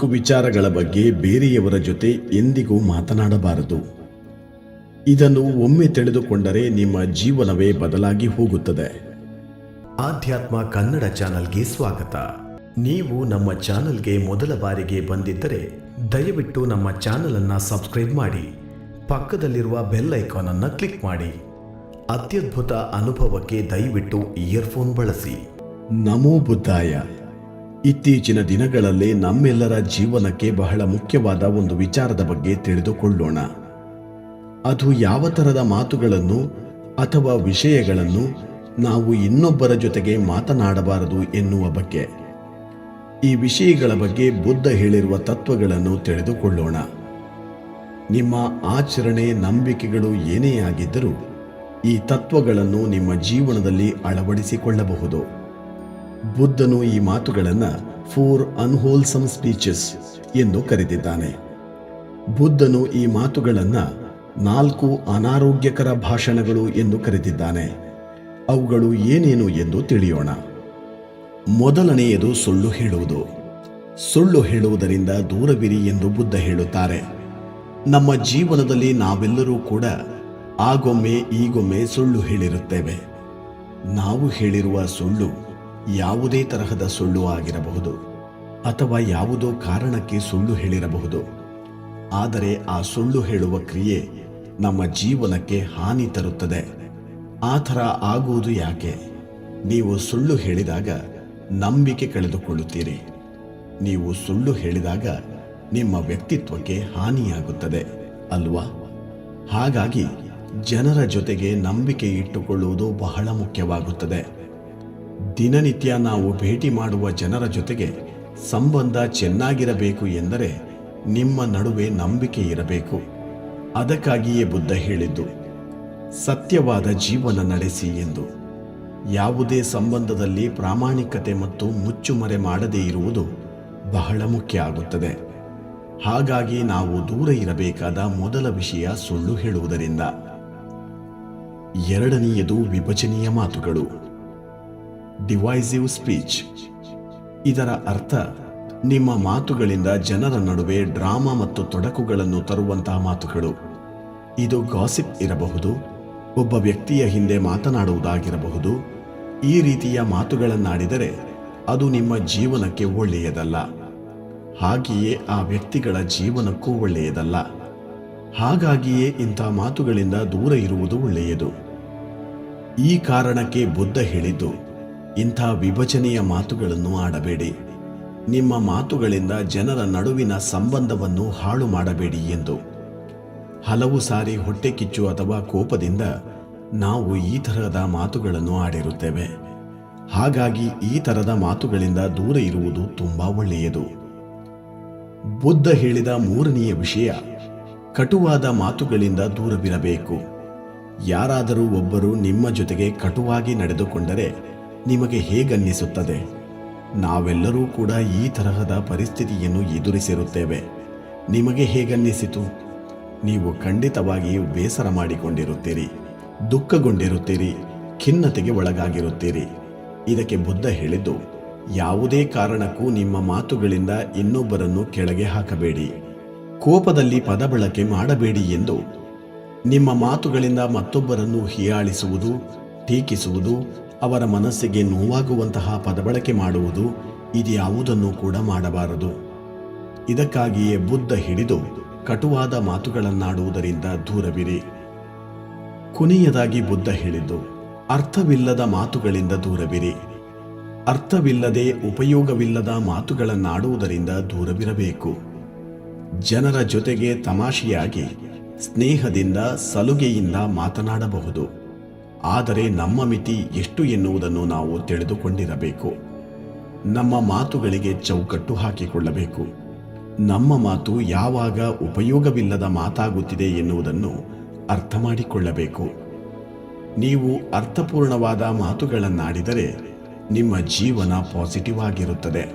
ನಾಲ್ಕು ವಿಚಾರಗಳ ಬಗ್ಗೆ ಬೇರೆಯವರ ಜೊತೆ ಎಂದಿಗೂ ಮಾತನಾಡಬಾರದು. ಇದನ್ನು ಒಮ್ಮೆ ತಿಳಿದುಕೊಂಡರೆ ನಿಮ್ಮ ಜೀವನವೇ ಬದಲಾಗಿ ಹೋಗುತ್ತದೆ. ಆಧ್ಯಾತ್ಮ ಕನ್ನಡ ಚಾನಲ್ಗೆ ಸ್ವಾಗತ. ನೀವು ನಮ್ಮ ಚಾನಲ್ಗೆ ಮೊದಲ ಬಾರಿಗೆ ಬಂದಿದ್ದರೆ ದಯವಿಟ್ಟು ನಮ್ಮ ಚಾನಲನ್ನು ಅನ್ನ ಸಬ್ಸ್ಕ್ರೈಬ್ ಮಾಡಿ ಪಕ್ಕದಲ್ಲಿರುವ ಬೆಲ್ ಐಕಾನ್ ಅನ್ನ ಕ್ಲಿಕ್ ಮಾಡಿ. ಅತ್ಯದ್ಭುತ ಅನುಭವಕ್ಕೆ ದಯವಿಟ್ಟು ಇಯರ್ಫೋನ್ ಬಳಸಿ. ನಮೋ ಬುದ್ಧಾಯ. ಇತ್ತೀಚಿನ ದಿನಗಳಲ್ಲಿ ನಮ್ಮೆಲ್ಲರ ಜೀವನಕ್ಕೆ ಬಹಳ ಮುಖ್ಯವಾದ ಒಂದು ವಿಚಾರದ ಬಗ್ಗೆ ತಿಳಿದುಕೊಳ್ಳೋಣ. ಅದು ಯಾವ ತರದ ಮಾತುಗಳನ್ನು ಅಥವಾ ವಿಷಯಗಳನ್ನು ನಾವು ಇನ್ನೊಬ್ಬರ ಜೊತೆಗೆ ಮಾತನಾಡಬಾರದು ಎನ್ನುವ ಬಗ್ಗೆ. ಈ ವಿಷಯಗಳ ಬಗ್ಗೆ ಬುದ್ಧ ಹೇಳಿರುವ ತತ್ವಗಳನ್ನು ತಿಳಿದುಕೊಳ್ಳೋಣ. ನಿಮ್ಮ ಆಚರಣೆ ನಂಬಿಕೆಗಳು ಏನೇ ಆಗಿದ್ದರೂ ಈ ತತ್ವಗಳನ್ನು ನಿಮ್ಮ ಜೀವನದಲ್ಲಿ ಅಳವಡಿಸಿಕೊಳ್ಳಬಹುದು. ಬುದ್ಧನು ಈ ಮಾತುಗಳನ್ನು ಫೋರ್ ಅನ್ಹೋಲ್ಸಮ್ ಸ್ಪೀಚಸ್ ಎಂದು ಕರೆದಿದ್ದಾನೆ. ಬುದ್ಧನು ಈ ಮಾತುಗಳನ್ನು ನಾಲ್ಕು ಅನಾರೋಗ್ಯಕರ ಭಾಷಣಗಳು ಎಂದು ಕರೆದಿದ್ದಾನೆ. ಅವುಗಳು ಏನೇನು ಎಂದು ತಿಳಿಯೋಣ. ಮೊದಲನೆಯದು ಸುಳ್ಳು ಹೇಳುವುದು. ಸುಳ್ಳು ಹೇಳುವುದರಿಂದ ದೂರವಿರಿ ಎಂದು ಬುದ್ಧ ಹೇಳುತ್ತಾರೆ. ನಮ್ಮ ಜೀವನದಲ್ಲಿ ನಾವೆಲ್ಲರೂ ಕೂಡ ಆಗೊಮ್ಮೆ ಈಗೊಮ್ಮೆ ಸುಳ್ಳು ಹೇಳಿರುತ್ತೇವೆ. ನಾವು ಹೇಳಿರುವ ಸುಳ್ಳು ಯಾವುದೇ ತರಹದ ಸುಳ್ಳು ಆಗಿರಬಹುದು ಅಥವಾ ಯಾವುದೋ ಕಾರಣಕ್ಕೆ ಸುಳ್ಳು ಹೇಳಿರಬಹುದು. ಆದರೆ ಆ ಸುಳ್ಳು ಹೇಳುವ ಕ್ರಿಯೆ ನಮ್ಮ ಜೀವನಕ್ಕೆ ಹಾನಿ ತರುತ್ತದೆ. ಆ ಥರ ಆಗುವುದು ಯಾಕೆ? ನೀವು ಸುಳ್ಳು ಹೇಳಿದಾಗ ನಂಬಿಕೆ ಕಳೆದುಕೊಳ್ಳುತ್ತೀರಿ. ನೀವು ಸುಳ್ಳು ಹೇಳಿದಾಗ ನಿಮ್ಮ ವ್ಯಕ್ತಿತ್ವಕ್ಕೆ ಹಾನಿಯಾಗುತ್ತದೆ, ಅಲ್ವಾ? ಹಾಗಾಗಿ ಜನರ ಜೊತೆಗೆ ನಂಬಿಕೆ ಇಟ್ಟುಕೊಳ್ಳುವುದು ಬಹಳ ಮುಖ್ಯವಾಗುತ್ತದೆ. ದಿನನಿತ್ಯ ನಾವು ಭೇಟಿ ಮಾಡುವ ಜನರ ಜೊತೆಗೆ ಸಂಬಂಧ ಚೆನ್ನಾಗಿರಬೇಕು ಎಂದರೆ ನಿಮ್ಮ ನಡುವೆ ನಂಬಿಕೆ ಇರಬೇಕು. ಅದಕ್ಕಾಗಿಯೇ ಬುದ್ಧ ಹೇಳಿದ್ದು, ಸತ್ಯವಾದ ಜೀವನ ನಡೆಸಿ ಎಂದು. ಯಾವುದೇ ಸಂಬಂಧದಲ್ಲಿ ಪ್ರಾಮಾಣಿಕತೆ ಮತ್ತು ಮುಚ್ಚುಮರೆ ಮಾಡದೇ ಇರುವುದು ಬಹಳ ಮುಖ್ಯ ಆಗುತ್ತದೆ. ಹಾಗಾಗಿ ನಾವು ದೂರ ಇರಬೇಕಾದ ಮೊದಲ ವಿಷಯ ಸುಳ್ಳು ಹೇಳುವುದರಿಂದ. ಎರಡನೆಯದು ವಿಭಜನೀಯ ಮಾತುಗಳು. Divisive speech. ಇದರ ಅರ್ಥ, ನಿಮ್ಮ ಮಾತುಗಳಿಂದ ಜನರ ನಡುವೆ ಡ್ರಾಮಾ ಮತ್ತು ತೊಡಕುಗಳನ್ನು ತರುವಂತಹ ಮಾತುಗಳು. ಇದು ಗಾಸಿಪ್ ಇರಬಹುದು, ಒಬ್ಬ ವ್ಯಕ್ತಿಯ ಹಿಂದೆ ಮಾತನಾಡುವುದಾಗಿರಬಹುದು. ಈ ರೀತಿಯ ಮಾತುಗಳನ್ನಾಡಿದರೆ ಅದು ನಿಮ್ಮ ಜೀವನಕ್ಕೆ ಒಳ್ಳೆಯದಲ್ಲ. ಹಾಗೆಯೇ ಆ ವ್ಯಕ್ತಿಗಳ ಜೀವನಕ್ಕೂ ಒಳ್ಳೆಯದಲ್ಲ. ಹಾಗಾಗಿಯೇ ಇಂಥ ಮಾತುಗಳಿಂದ ದೂರ ಇರುವುದು ಒಳ್ಳೆಯದು. ಈ ಕಾರಣಕ್ಕೆ ಬುದ್ಧ ಹೇಳಿದ್ದು ಇಂಥ ವಿಭಜನೆಯ ಮಾತುಗಳನ್ನು ಆಡಬೇಡಿ. ನಿಮ್ಮ ಮಾತುಗಳಿಂದ ಜನರ ನಡುವಿನ ಸಂಬಂಧವನ್ನು ಹಾಳು ಮಾಡಬೇಡಿ ಎಂದು. ಹಲವು ಸಾರಿ ಹೊಟ್ಟೆ ಕಿಚ್ಚು ಅಥವಾ ಕೋಪದಿಂದ ನಾವು ಈ ತರಹದ ಮಾತುಗಳನ್ನು ಆಡಿರುತ್ತೇವೆ. ಹಾಗಾಗಿ ಈ ತರದ ಮಾತುಗಳಿಂದ ದೂರ ಇರುವುದು ತುಂಬಾ ಒಳ್ಳೆಯದು. ಬುದ್ಧ ಹೇಳಿದ ಮೂರನೆಯ ವಿಷಯ, ಕಟುವಾದ ಮಾತುಗಳಿಂದ ದೂರವಿರಬೇಕು. ಯಾರಾದರೂ ಒಬ್ಬರು ನಿಮ್ಮ ಜೊತೆಗೆ ಕಟುವಾಗಿ ನಡೆದುಕೊಂಡರೆ ನಿಮಗೆ ಹೇಗನ್ನಿಸುತ್ತದೆ? ನಾವೆಲ್ಲರೂ ಕೂಡ ಈ ತರಹದ ಪರಿಸ್ಥಿತಿಯನ್ನು ಎದುರಿಸಿರುತ್ತೇವೆ. ನಿಮಗೆ ಹೇಗನ್ನಿಸಿತು? ನೀವು ಖಂಡಿತವಾಗಿಯೂ ಬೇಸರ ಮಾಡಿಕೊಂಡಿರುತ್ತೀರಿ, ದುಃಖಗೊಂಡಿರುತ್ತೀರಿ, ಖಿನ್ನತೆಗೆ ಒಳಗಾಗಿರುತ್ತೀರಿ. ಇದಕ್ಕೆ ಬುದ್ಧ ಹೇಳಿದ್ದು, ಯಾವುದೇ ಕಾರಣಕ್ಕೂ ನಿಮ್ಮ ಮಾತುಗಳಿಂದ ಇನ್ನೊಬ್ಬರನ್ನು ಕೆಳಗೆ ಹಾಕಬೇಡಿ, ಕೋಪದಲ್ಲಿ ಪದ ಬಳಕೆ ಮಾಡಬೇಡಿ ಎಂದು. ನಿಮ್ಮ ಮಾತುಗಳಿಂದ ಮತ್ತೊಬ್ಬರನ್ನು ಹೀಯಾಳಿಸುವುದು, ಟೀಕಿಸುವುದು ಅವರ ಮನಸ್ಸಿಗೆ ನೋವಾಗುವಂತಹ ಪದಬಳಕೆ ಮಾಡುವುದು ಇದ್ಯಾವುದನ್ನು ಕೂಡ ಮಾಡಬಾರದು. ಇದಕ್ಕಾಗಿಯೇ ಬುದ್ಧ ಹಿಡಿದು ಕಟುವಾದ ಮಾತುಗಳನ್ನಾಡುವುದರಿಂದ ದೂರವಿರಿ. ಕೊನೆಯದಾಗಿ ಬುದ್ಧ ಹೇಳಿದ್ದು, ಅರ್ಥವಿಲ್ಲದ ಮಾತುಗಳಿಂದ ದೂರವಿರಿ. ಅರ್ಥವಿಲ್ಲದೆ ಉಪಯೋಗವಿಲ್ಲದ ಮಾತುಗಳನ್ನಾಡುವುದರಿಂದ ದೂರವಿರಬೇಕು. ಜನರ ಜೊತೆಗೆ ತಮಾಷೆಯಾಗಿ, ಸ್ನೇಹದಿಂದ, ಸಲುಗೆಯಿಂದ ಮಾತನಾಡಬಹುದು. ಆದರೆ ನಮ್ಮ ಮಿತಿ ಎಷ್ಟು ಎನ್ನುವುದನ್ನು ನಾವು ತಿಳಿದುಕೊಂಡಿರಬೇಕು. ನಮ್ಮ ಮಾತುಗಳಿಗೆ ಚೌಕಟ್ಟು ಹಾಕಿಕೊಳ್ಳಬೇಕು. ನಮ್ಮ ಮಾತು ಯಾವಾಗ ಉಪಯೋಗವಿಲ್ಲದ ಮಾತಾಗುತ್ತಿದೆ ಎನ್ನುವುದನ್ನು ಅರ್ಥ ಮಾಡಿಕೊಳ್ಳಬೇಕು ನೀವು ಅರ್ಥಪೂರ್ಣವಾದ ಮಾತುಗಳನ್ನಾಡಿದರೆ ನಿಮ್ಮ ಜೀವನ ಪಾಸಿಟಿವ್ ಆಗಿರುತ್ತದೆ.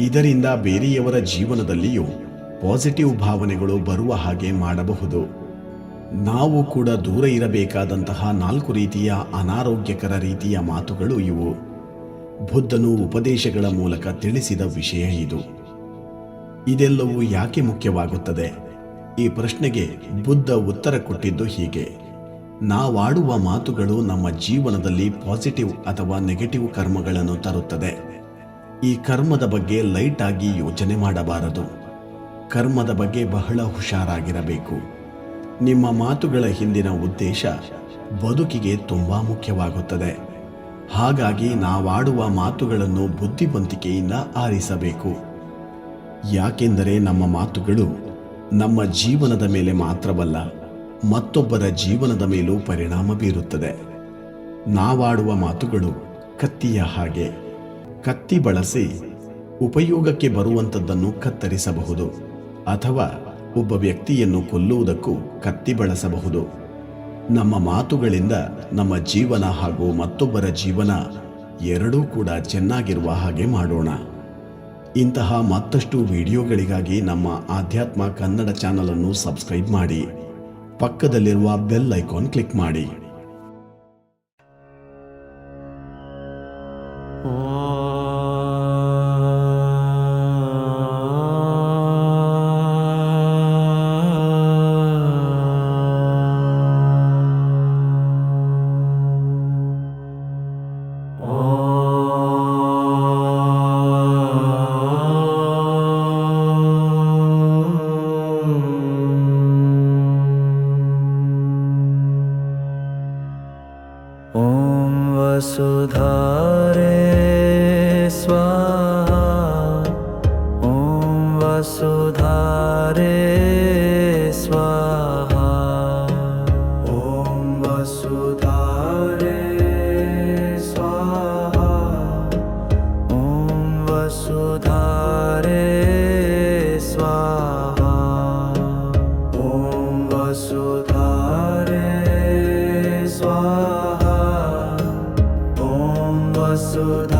ಇದರಿಂದ ಬೇರೆಯವರ ಜೀವನದಲ್ಲಿಯೂ ಪಾಸಿಟಿವ್ ಭಾವನೆಗಳು ಬರುವ ಹಾಗೆ ಮಾಡಬಹುದು. ನಾವು ಕೂಡ ದೂರ ಇರಬೇಕಾದಂತಹ ನಾಲ್ಕು ರೀತಿಯ ಅನಾರೋಗ್ಯಕರ ರೀತಿಯ ಮಾತುಗಳು ಇವು. ಬುದ್ಧನು ಉಪದೇಶಗಳ ಮೂಲಕ ತಿಳಿಸಿದ ವಿಷಯ ಇದು. ಇದೆಲ್ಲವೂ ಯಾಕೆ ಮುಖ್ಯವಾಗುತ್ತದೆ? ಈ ಪ್ರಶ್ನೆಗೆ ಬುದ್ಧ ಉತ್ತರ ಕೊಟ್ಟಿದ್ದು ಹೀಗೆ. ನಾವಾಡುವ ಮಾತುಗಳು ನಮ್ಮ ಜೀವನದಲ್ಲಿ ಪಾಸಿಟಿವ್ ಅಥವಾ ನೆಗೆಟಿವ್ ಕರ್ಮಗಳನ್ನು ತರುತ್ತದೆ. ಈ ಕರ್ಮದ ಬಗ್ಗೆ ಲೈಟ್ ಆಗಿ ಯೋಚನೆ ಮಾಡಬಾರದು. ಕರ್ಮದ ಬಗ್ಗೆ ಬಹಳ ಹುಷಾರಾಗಿರಬೇಕು. ನಿಮ್ಮ ಮಾತುಗಳ ಹಿಂದಿನ ಉದ್ದೇಶ ಬದುಕಿಗೆ ತುಂಬಾ ಮುಖ್ಯವಾಗುತ್ತದೆ. ಹಾಗಾಗಿ ನಾವಾಡುವ ಮಾತುಗಳನ್ನು ಬುದ್ಧಿವಂತಿಕೆಯಿಂದ ಆರಿಸಬೇಕು. ಯಾಕೆಂದರೆ ನಮ್ಮ ಮಾತುಗಳು ನಮ್ಮ ಜೀವನದ ಮೇಲೆ ಮಾತ್ರವಲ್ಲ, ಮತ್ತೊಬ್ಬರ ಜೀವನದ ಮೇಲೂ ಪರಿಣಾಮ ಬೀರುತ್ತದೆ. ನಾವಾಡುವ ಮಾತುಗಳು ಕತ್ತಿಯ ಹಾಗೆ. ಕತ್ತಿ ಬಳಸಿ ಉಪಯೋಗಕ್ಕೆ ಬರುವಂಥದ್ದನ್ನು ಕತ್ತರಿಸಬಹುದು ಅಥವಾ ಒಬ್ಬ ವ್ಯಕ್ತಿಯನ್ನು ಕೊಲ್ಲುವುದಕ್ಕೂ ಕತ್ತಿ ಬಳಸಬಹುದು. ನಮ್ಮ ಮಾತುಗಳಿಂದ ನಮ್ಮ ಜೀವನ ಹಾಗೂ ಮತ್ತೊಬ್ಬರ ಜೀವನ ಎರಡೂ ಕೂಡ ಚೆನ್ನಾಗಿರುವ ಹಾಗೆ ಮಾಡೋಣ. ಇಂತಹ ಮತ್ತಷ್ಟು ವಿಡಿಯೋಗಳಿಗಾಗಿ ನಮ್ಮ ಆಧ್ಯಾತ್ಮ ಕನ್ನಡ ಚಾನಲನ್ನು ಸಬ್ಸ್ಕ್ರೈಬ್ ಮಾಡಿ. ಪಕ್ಕದಲ್ಲಿರುವ ಬೆಲ್ ಐಕಾನ್ ಕ್ಲಿಕ್ ಮಾಡಿ. Lord.